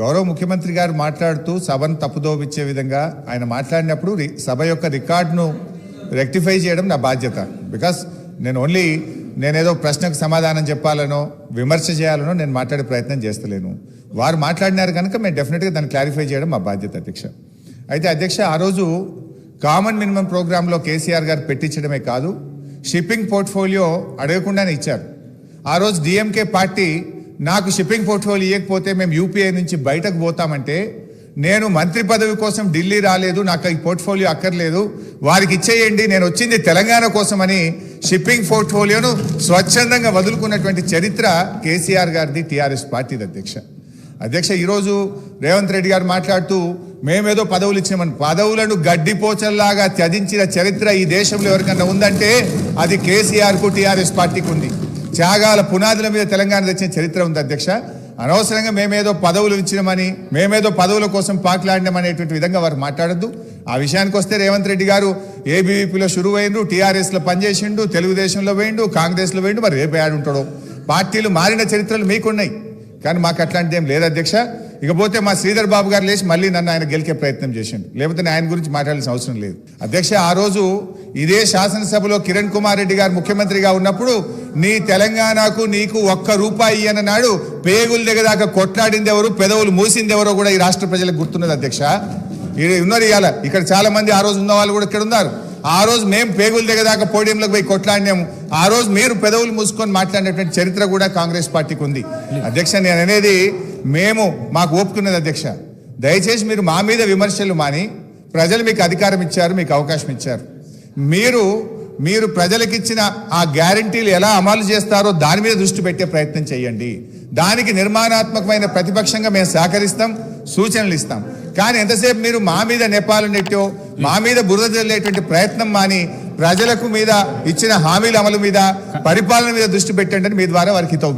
గౌరవ ముఖ్యమంత్రి గారు మాట్లాడుతూ సభను తప్పుదోవిచ్చే విధంగా ఆయన మాట్లాడినప్పుడు రి- సభ యొక్క రికార్డును రెక్టిఫై చేయడం నా బాధ్యత. బికాస్ నేను ఓన్లీ నేనేదో ప్రశ్నకు సమాధానం చెప్పాలనో విమర్శ చేయాలనో నేను మాట్లాడే ప్రయత్నం చేస్తలేను. వారు మాట్లాడినారు కనుక మేము డెఫినెట్గా దాన్ని క్లారిఫై చేయడం మా బాధ్యత అధ్యక్ష. అయితే అధ్యక్ష ఆ రోజు కామన్ మినిమం ప్రోగ్రాంలో కేసీఆర్ గారు పెట్టించడమే కాదు షిప్పింగ్ పోర్ట్ఫోలియో అడగకుండానే ఇచ్చారు. ఆ రోజు డిఎంకే పార్టీ నాకు షిప్పింగ్ పోర్ట్ఫోలియో ఇవ్వకపోతే మేము యూపీఐ నుంచి బయటకు పోతామంటే నేను మంత్రి పదవి కోసం ఢిల్లీ రాలేదు నాకు ఈ పోర్ట్ఫోలియో అక్కర్లేదు. వారికి ఇచ్చేయండి నేను వచ్చింది తెలంగాణ కోసమని షిప్పింగ్ పోర్ట్ఫోలియోను స్వచ్ఛందంగా వదులుకున్నటువంటి చరిత్ర కేసీఆర్ గారిది టీఆర్ఎస్ పార్టీది అధ్యక్ష. అధ్యక్ష ఈరోజు రేవంత్ రెడ్డి గారు మాట్లాడుతూ మేమేదో పదవులు ఇచ్చినామని పదవులను గడ్డిపోచల్లాగా త్యజించిన చరిత్ర ఈ దేశంలో ఎవరికన్నా ఉందంటే అది కేసీఆర్కు టీఆర్ఎస్ పార్టీకి ఉంది. త్యాగాల పునాదుల మీద తెలంగాణ తెచ్చిన చరిత్ర ఉంది అధ్యక్ష. అనవసరంగా మేమేదో పదవులు ఇచ్చినామని మేమేదో పదవుల కోసం పాకులాడినామనేటువంటి విధంగా వారు మాట్లాడద్దు. ఆ విషయానికి వస్తే రేవంత్ రెడ్డి గారు ఏబీవీపీలో షురువు అయిండు టీఆర్ఎస్లో పనిచేసిండు తెలుగుదేశంలో వేయండు కాంగ్రెస్లో వేయండు మరి రేపు ఏడు పార్టీలు మారిన చరిత్రలు మీకున్నాయి. కానీ మాకు అట్లాంటిది ఏం లేదు అధ్యక్ష. ఇకపోతే మా శ్రీధర్ బాబు గారు లేచి మళ్ళీ నన్ను ఆయన గెలికే ప్రయత్నం చేసిండు. లేకపోతే నేను ఆయన గురించి మాట్లాడాల్సిన అవసరం లేదు. అధ్యక్ష ఆ రోజు ఇదే శాసనసభలో కిరణ్ కుమార్ రెడ్డి గారు ముఖ్యమంత్రిగా ఉన్నప్పుడు నీ తెలంగాణకు నీకు ఒక్క రూపాయి అన్నాడు పేగులు దిగదాకా కొట్లాడింది ఎవరు పెదవులు మూసింది ఎవరో కూడా ఈ రాష్ట్ర ప్రజలకు గుర్తున్నది అధ్యక్ష. ఉన్నారు ఇవాళ ఇక్కడ చాలా మంది ఆ రోజు ఉన్న వాళ్ళు కూడా ఇక్కడ ఉన్నారు. ఆ రోజు మేము పేగులు దిగదాకా పోడియంలోకి పోయి కొట్లాడినాము. ఆ రోజు మీరు పెదవులు మూసుకొని మాట్లాడినటువంటి చరిత్ర కూడా కాంగ్రెస్ పార్టీకి ఉంది. అధ్యక్ష నేను అనేది మేము మాకు ఒప్పుకున్నది అధ్యక్ష. దయచేసి మీరు మా మీద విమర్శలు మాని ప్రజలు మీకు అధికారం ఇచ్చారు మీకు అవకాశం ఇచ్చారు. మీరు మీరు ప్రజలకిచ్చిన ఆ గ్యారంటీలు ఎలా అమలు చేస్తారో దాని మీద దృష్టి పెట్టే ప్రయత్నం చేయండి. దానికి నిర్మాణాత్మకమైన ప్రతిపక్షంగా మేము సహకరిస్తాం సూచనలు ఇస్తాం. కానీ ఎంతసేపు మీరు మా మీద నెపాలు నెట్టో మా మీద బురద జల్లేటువంటి ప్రయత్నం మాని ప్రజలకు మీద ఇచ్చిన హామీల అమలు మీద పరిపాలన మీద దృష్టి పెట్టండి మీ ద్వారా వారికి హితవు